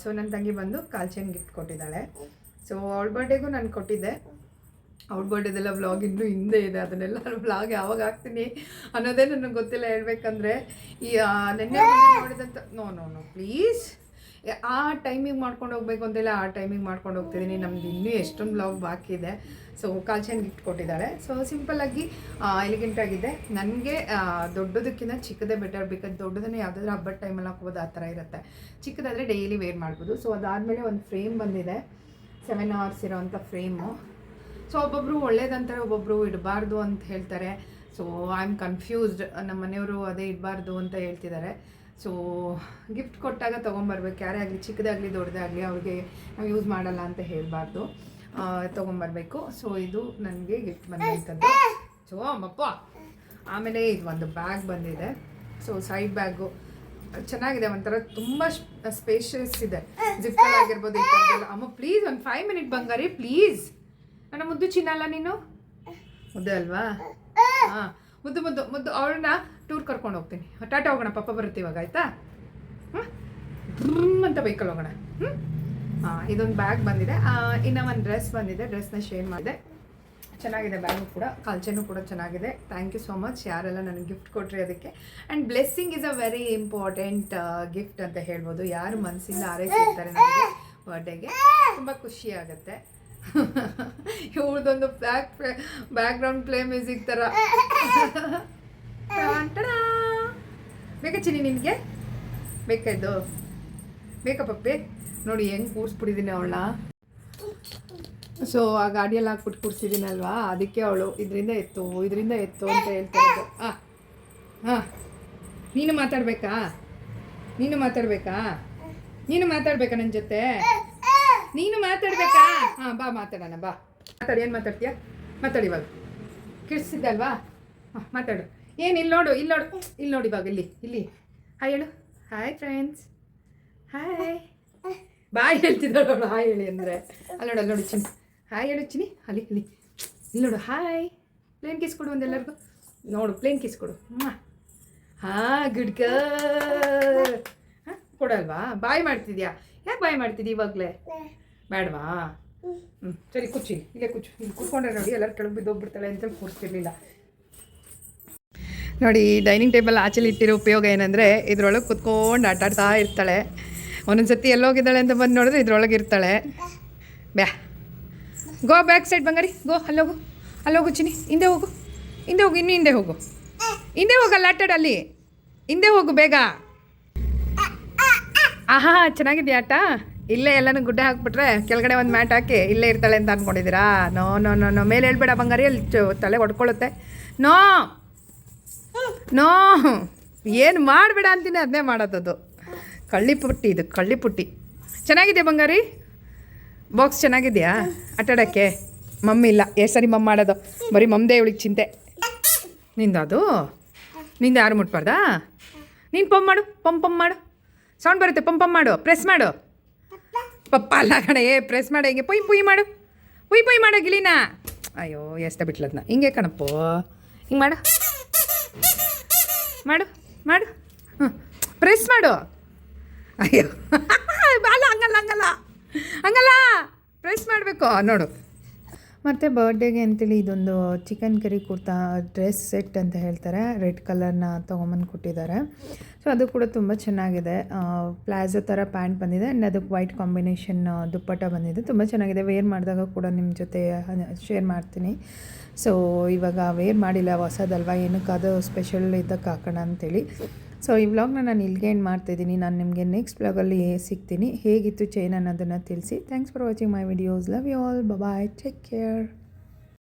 ಸೊ ನನ್ನ ತಂಗಿ ಬಂದು ಕಾಲ್ಚೇನ್ ಗಿಫ್ಟ್ ಕೊಟ್ಟಿದ್ದಾಳೆ. ಸೊ ಅವಳ ಬರ್ಡೇಗೂ ನಾನು ಕೊಟ್ಟಿದ್ದೆ. ಅವ್ಳ ಬರ್ಡೇದೆಲ್ಲ ವ್ಲಾಗ್ ಇನ್ನೂ ಹಿಂದೆ ಇದೆ, ಅದನ್ನೆಲ್ಲ ನಾನು ವ್ಲಾಗ್ ಯಾವಾಗ ಹಾಕ್ತೀನಿ ಅನ್ನೋದೇ ನನಗೆ ಗೊತ್ತಿಲ್ಲ ಹೇಳ್ಬೇಕಂದ್ರೆ, ಈ ನೆನ್ನೆ ನೋಡಿದಂಥ ನೋ ನೋ ನೋ ಪ್ಲೀಸ್ ಆ ಟೈಮಿಗೆ ಮಾಡ್ಕೊಂಡು ಹೋಗ್ಬೇಕು ಅಂತೆಲ್ಲ ಆ ಟೈಮಿಗೆ ಮಾಡ್ಕೊಂಡು ಹೋಗ್ತಿದ್ದೀನಿ. ನಮ್ದು ಇನ್ನೂ ಎಷ್ಟೊಂದು ಬ್ಲಾಗ್ ಬಾಕಿ ಇದೆ. ಸೊ ಕಾಲ್ಚೈನ್ ಗಿಫ್ಟ್ ಕೊಟ್ಟಿದ್ದಾಳೆ ಸೊ ಸಿಂಪಲ್ಲಾಗಿ ಎಲಿಗೆಂಟ್ ಆಗಿದೆ. ನನಗೆ ದೊಡ್ಡದಕ್ಕಿಂತ ಚಿಕ್ಕದೇ ಬೆಟರ್ ಬಿಕಾಸ್ ದೊಡ್ಡದನ್ನೇ ಯಾವುದಾದ್ರೂ ಹಬ್ಬದ ಟೈಮಲ್ಲಿ ಹಾಕ್ಬೋದು, ಆ ಥರ ಇರುತ್ತೆ. ಚಿಕ್ಕದಾದರೆ ಡೈಲಿ ವೇರ್ ಮಾಡ್ಬೋದು. ಸೊ ಅದಾದಮೇಲೆ ಒಂದು ಫ್ರೇಮ್ ಬಂದಿದೆ. ಸೆವೆನ್ ಅವರ್ಸ್ ಇರೋವಂಥ ಫ್ರೇಮು ಸೊ ಒಬ್ಬೊಬ್ಬರು ಒಳ್ಳೇದಂತಾರೆ ಒಬ್ಬೊಬ್ಬರು ಇಡಬಾರ್ದು ಅಂತ ಹೇಳ್ತಾರೆ. ಸೊ ಐ ಆಮ್ ಕನ್ಫ್ಯೂಸ್ಡ್ ನಮ್ಮ ಮನೆಯವರು ಅದೇ ಇಡಬಾರ್ದು ಅಂತ ಹೇಳ್ತಿದ್ದಾರೆ. ಸೊ ಗಿಫ್ಟ್ ಕೊಟ್ಟಾಗ ತೊಗೊಂಬರ್ಬೇಕು. ಯಾರೇ ಆಗಲಿ, ಚಿಕ್ಕದಾಗಲಿ, ದೊಡ್ಡದಾಗಲಿ ಅವ್ರಿಗೆ ನಾವು ಯೂಸ್ ಮಾಡಲ್ಲ ಅಂತ ಹೇಳಬಾರ್ದು. ತೊಗೊಂಬರ್ಬೇಕು. ಸೊ ಇದು ನನಗೆ ಗಿಫ್ಟ್ ಬಂದಿರ್ತದ್ದು ಸೊ ಅಮ್ಮಪ್ಪ, ಆಮೇಲೆ ಇದು ಒಂದು ಬ್ಯಾಗ್ ಬಂದಿದೆ. ಸೊ ಸೈಡ್ ಬ್ಯಾಗು ಚೆನ್ನಾಗಿದೆ, ಒಂಥರ ತುಂಬ ಸ್ಪೇಷಿಯಸ್ ಇದೆ. ಜಿಪ್ಪರ್ ಆಗಿರ್ಬೋದು, ಈ ಅಮ್ಮ ಪ್ಲೀಸ್ ಒಂದು ಫೈವ್ ಮಿನಿಟ್ ಬಂಗಾರಿ ಪ್ಲೀಸ್ ನನ್ನ ಮುದ್ದು ಚಿನ್ನಲ್ಲ ನೀನು? ಮುದ್ದೆ ಅಲ್ವಾ? ಹಾಂ. ಮುದ್ದು ಮುದ್ದು ಮುದ್ದು ಅವ್ರನ್ನ ಟೂರ್ ಕರ್ಕೊಂಡು ಹೋಗ್ತೀನಿ. ಟಾಟಾ ಹೋಗೋಣ ಪಾಪ ಬರುತ್ತೆ ಇವಾಗ, ಆಯ್ತಾ? ಹ್ಞೂ ಅಂತ ಬೈಕಲ್ಲಿ ಹೋಗೋಣ. ಹ್ಞೂ ಹಾಂ ಇದೊಂದು ಬ್ಯಾಗ್ ಬಂದಿದೆ. ಇನ್ನೂ ಒಂದು ಡ್ರೆಸ್ ಬಂದಿದೆ. ಡ್ರೆಸ್ನ ಶೇರ್ ಮಾಡಿದೆ. ಚೆನ್ನಾಗಿದೆ ಬ್ಯಾಗು ಕೂಡ. ಕಲ್ಚರ್ನು ಕೂಡ ಚೆನ್ನಾಗಿದೆ. ಥ್ಯಾಂಕ್ ಯು ಸೋ ಮಚ್ ಯಾರೆಲ್ಲ ನನಗೆ ಗಿಫ್ಟ್ ಕೊಟ್ರಿ ಅದಕ್ಕೆ. And blessing is a very important gift ಅಂತ ಹೇಳ್ಬೋದು. ಯಾರು ಮನಸ್ಸಿಂದ ಆರೈಸಿರ್ತಾರೆ ನನಗೆ ಬರ್ಡೇಗೆ ತುಂಬ ಖುಷಿ ಆಗುತ್ತೆ. ಇವ್ರದೊಂದು ಬ್ಯಾಕ್ ಬ್ಯಾಕ್ಗ್ರೌಂಡ್ ಪ್ಲೇ ಮ್ಯೂಸಿಕ್ ಥರ. ಬೇಕಾ ಚಿನ್ನಿ ನಿನಗೆ? ಬೇಕಾ ಇದು? ಬೇಕಾ ಪಪ್ಪಿ? ನೋಡಿ ಹೆಂಗೆ ಕೂರಿಸ್ಬಿಟ್ಟಿದ್ದೀನಿ ಅವಳ ಸೊ ಆ ಗಾಡಿಯಲ್ಲಿ ಹಾಕ್ಬಿಟ್ಟು ಕೂರಿಸಿದ್ದೀನಲ್ವಾ ಅದಕ್ಕೆ ಅವಳು ಇದರಿಂದ ಎತ್ತು ಇದರಿಂದ ಎತ್ತು ಅಂತ ಹೇಳ್ತಾ ಇದ್ದು ಹಾಂ ಹಾಂ ನೀನು ಮಾತಾಡಬೇಕಾ? ನೀನು ಮಾತಾಡಬೇಕಾ? ನೀನು ಮಾತಾಡ್ಬೇಕಾ ನನ್ನ ಜೊತೆ? ನೀನು ಮಾತಾಡ್ಬೇಕಾ? ಹಾಂ, ಬಾ, ಮಾತಾಡೋಣ, ಬಾ. ಮಾತಾಡಿ, ಏನು ಮಾತಾಡ್ತೀಯಾ? ಮಾತಾಡಿ ಇವಾಗ. ಕಿಡ್ಸಿದ್ದಲ್ವಾ ಹಾಂ, ಮಾತಾಡು. ಏನು, ಇಲ್ಲಿ ನೋಡು ಇಲ್ಲಿ ನೋಡು. ಇಲ್ಲಿ ನೋಡಿ ಇವಾಗ, ಇಲ್ಲಿ ಇಲ್ಲಿ. ಹಾಯ್ ಹೇಳು. ಹಾಯ್ ಫ್ರೆಂಡ್ಸ್ ಹಾಯ್ ಬಾಯ್ ಹೇಳ್ತಿದ್ದಾಳು ಅವಳು ಹಾಯ್ ಹೇಳಿ ಅಂದರೆ. ಅಲ್ಲಿ ನೋಡು ಅಲ್ಲಿ ನೋಡು ಚಿನ್ನಿ. ಹಾಯ್ ಹೇಳು ಚಿನ್ನಿ. ಅಲ್ಲಿ, ಇಲ್ಲಿ. ಇಲ್ಲಿ ನೋಡು ಹಾಯ್ ಪ್ಲೇನ್ ಕಿಸ್ ಕೊಡು ಒಂದೆಲ್ಲರಿಗೂ. ನೋಡು ಪ್ಲೇನ್ ಕಿಸ್ ಕೊಡು. ಹಾಂ ಗುಡ್ ಗರ್ ಹಾಂ ಕೊಡಲ್ವಾ? ಬಾಯ್ ಮಾಡ್ತಿದ್ಯಾ? ಯಾಕೆ ಬಾಯ್ ಮಾಡ್ತಿದ್ದಿ ಇವಾಗಲೇ? ಬೇಡವಾ? ಹ್ಞೂ ಸರಿ ಕುಚ್ಚಿ ಇಲ್ಲೇ ಕುಚ್ಚು ಇಲ್ಲಿ ಕೂತ್ಕೊಂಡ್ರೆ ನೋಡಿ ಎಲ್ಲರೂ ಕೆಳಗೆ ಬಿದ್ದೋಗ್ಬಿಡ್ತಾಳೆ ಅಂತೇಳಿ ಕೂರಿಸ್ತಿರ್ಲಿಲ್ಲ. ನೋಡಿ ಡೈನಿಂಗ್ ಟೇಬಲ್ ಆಚೆಲಿ ಇಟ್ಟಿರೋ ಉಪಯೋಗ ಏನಂದರೆ ಇದ್ರೊಳಗೆ ಕುತ್ಕೊಂಡು ಆಟಾಡ್ತಾ ಇರ್ತಾಳೆ. ಒಂದೊಂದು ಸತಿ ಎಲ್ಲೋಗಿದ್ದಾಳೆ ಅಂತ ಬಂದು ನೋಡಿದ್ರೆ ಇದ್ರೊಳಗೆ ಇರ್ತಾಳೆ. ಬ್ಯಾ. ಗೋ ಬ್ಯಾಕ್ ಸೈಡ್ ಬಂಗಾರಿ. ಗೋ ಅಲ್ಲೋಗು. ಅಲ್ಲೋಗು ಚಿನಿ ಹಿಂದೆ ಹೋಗು. ಹಿಂದೆ ಹೋಗು. ಇನ್ನೂ ಹಿಂದೆ ಹೋಗು. ಹಿಂದೆ ಹೋಗಲ್ಲ ಆಟಾಡಲ್ಲಿ. ಹಿಂದೆ ಹೋಗು ಬೇಗ. ಆಹಾ, ಚೆನ್ನಾಗಿದೆಯಾ ಆಟ? ಇಲ್ಲೇ ಎಲ್ಲನೂ ಗುಡ್ಡ ಹಾಕ್ಬಿಟ್ರೆ ಕೆಳಗಡೆ ಒಂದು ಮ್ಯಾಟ್ ಹಾಕಿ ಇಲ್ಲೇ ಇರ್ತಾಳೆ ಅಂತ ಅಂದ್ಕೊಂಡಿದ್ದೀರಾ ನೋ ನೋ ನೋ ನೋ. ಮೇಲೆ ಹೇಳ್ಬೇಡ ಬಂಗಾರಿ, ಅಲ್ಲಿ ತಲೆ ಹೊಡ್ಕೊಳ್ಳುತ್ತೆ ನೋ ನೋ. ಏನು ಮಾಡಬೇಡ ಅಂತೀನಿ ಅದನ್ನೇ ಮಾಡೋದದು. ಕಳ್ಳಿ ಪುಟ್ಟಿ ಇದು, ಕಳ್ಳಿಪುಟ್ಟಿ. ಚೆನ್ನಾಗಿದೆ ಬಂಗಾರಿ? ಬಾಕ್ಸ್ ಚೆನ್ನಾಗಿದೆಯಾ? ಆಟಾಡೋಕ್ಕೆ ಮಮ್ಮಿ ಇಲ್ಲ. ಎಷ್ಟು ಸರಿ, ಮಮ್ಮ ಮಾಡೋದು. ಬರೀ ಮಮ್ಮದೇ ಇವಳಿಗೆ ಚಿಂತೆ. ನಿಂದು ಅದು? ನಿಂದು ಯಾರು ಮುಟ್ಬಾರ್ದಾ? ನೀನು ಪಂಪ್ ಮಾಡು, ಪಂಪ್ ಪಂಪ್ ಮಾಡು. ಸೌಂಡ್ ಬರುತ್ತೆ. ಪಂಪ್ ಪಂಪ್ ಮಾಡು. ಪ್ರೆಸ್ ಮಾಡು. ಪಪ್ಪ ಅಲ್ಲ ಕಣೆ. ಏ ಪ್ರೆಸ್ ಮಾಡು. ಹಿಂಗೆ ಪುಯ್ ಪುಯ್ ಮಾಡು. ಪುಯ್ ಪುಯ್ ಮಾಡು ಗಿಲಿನ. ಅಯ್ಯೋ, ಎಷ್ಟ ಬಿಟ್ಲದ್ನ ಹಿಂಗೆ ಕಣಪ್ಪು. ಹಿಂಗೆ ಮಾಡು. ಮಾಡು ಮಾಡು. ಹ್ಞೂ ಪ್ರೆಸ್ ಮಾಡು. ಅಯ್ಯೋ. ಅಲ್ಲ, ಹಂಗಲ್ಲ ಹಂಗಲ್ಲ. ಹಂಗಲ್ಲ. ಪ್ರೆಸ್ ಮಾಡಬೇಕು. ನೋಡು. ಮತ್ತು ಬರ್ಡೇಗೆ ಅಂತೇಳಿ ಇದೊಂದು chicken curry kurta dress set ಅಂತ ಹೇಳ್ತಾರೆ. ರೆಡ್ ಕಲರ್ನ ತೊಗೊಂಬಂದು ಕೊಟ್ಟಿದ್ದಾರೆ. ಸೊ ಅದು ಕೂಡ ತುಂಬ ಚೆನ್ನಾಗಿದೆ. ಪ್ಲಾಜೋ ಥರ ಪ್ಯಾಂಟ್ ಬಂದಿದೆ. ಆ್ಯಂಡ್ ಅದಕ್ಕೆ ವೈಟ್ ಕಾಂಬಿನೇಷನ್ ದುಪ್ಪಟ್ಟ ಬಂದಿದೆ. ತುಂಬ ಚೆನ್ನಾಗಿದೆ. ವೇರ್ ಮಾಡಿದಾಗ ಕೂಡ ನಿಮ್ಮ ಜೊತೆ ಶೇರ್ ಮಾಡ್ತೀನಿ. ಸೊ ಇವಾಗ ವೇರ್ ಮಾಡಿಲ್ಲ, ಹೊಸದಲ್ವಾ? ಅದು ಸ್ಪೆಷಲ್ ಇದಕ್ಕೆ ಹಾಕೋಣ ಅಂತೇಳಿ. ಸೊ ಈ ವ್ಲಾಗ್ನ ನಾನು ಇಲ್ಲಿಗೆ ಏನು ಮಾಡ್ತಾಯಿದ್ದೀನಿ ನಾನು ನಿಮಗೆ ನೆಕ್ಸ್ಟ್ ವ್ಲಾಗಲ್ಲಿ ಸಿಗ್ತೀನಿ. ಹೇಗಿತ್ತು ಚೈನ್ ಅನ್ನೋದನ್ನು ತಿಳಿಸಿ. Thanks for watching my videos love you all bye take care